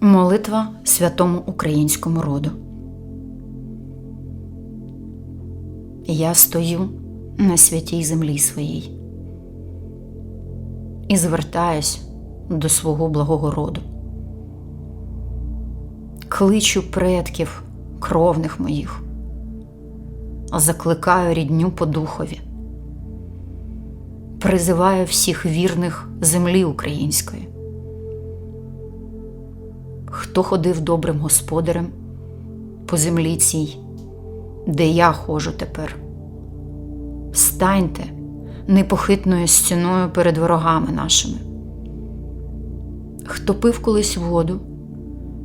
Молитва святому українському роду. Я стою на святій землі своїй і звертаюсь до свого благого роду. Кличу предків кровних моїх, закликаю рідню по духові, призиваю всіх вірних землі української. Хто ходив добрим господарем по землі цій, де я ходжу тепер. Станьте непохитною стіною перед ворогами нашими. Хто пив колись воду,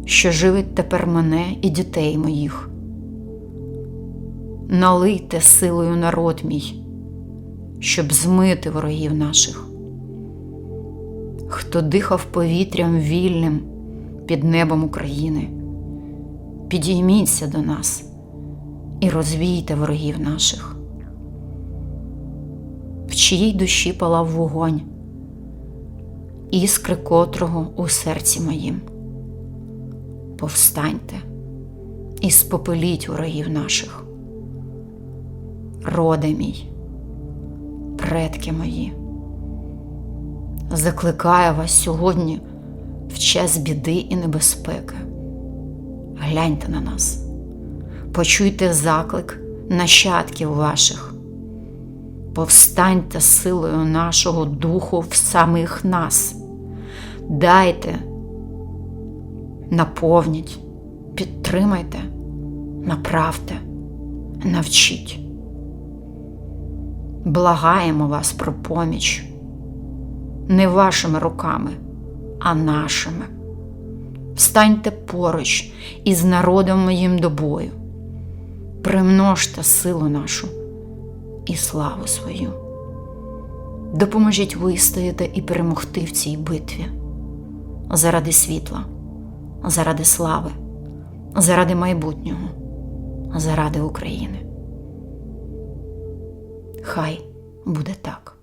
що живить тепер мене і дітей моїх. Налийте силою народ мій, щоб змити ворогів наших. Хто дихав повітрям вільним під небом України, підійміться до нас і розвійте ворогів наших, в чиїй душі палав вогонь, іскри котрого у серці моїм. Повстаньте і спопеліть ворогів наших. Роде мій, предки мої, закликаю вас сьогодні в час біди і небезпеки. Гляньте на нас, почуйте заклик нащадків ваших, повстаньте силою нашого духу в самих нас, дайте, наповніть, підтримайте, направте, навчіть. Благаємо вас про поміч не вашими руками а нашими. Встаньте поруч із народом моїм до бою, примножте силу нашу і славу свою. Допоможіть вистояти і перемогти в цій битві заради світла, заради слави, заради майбутнього, заради України. Хай буде так.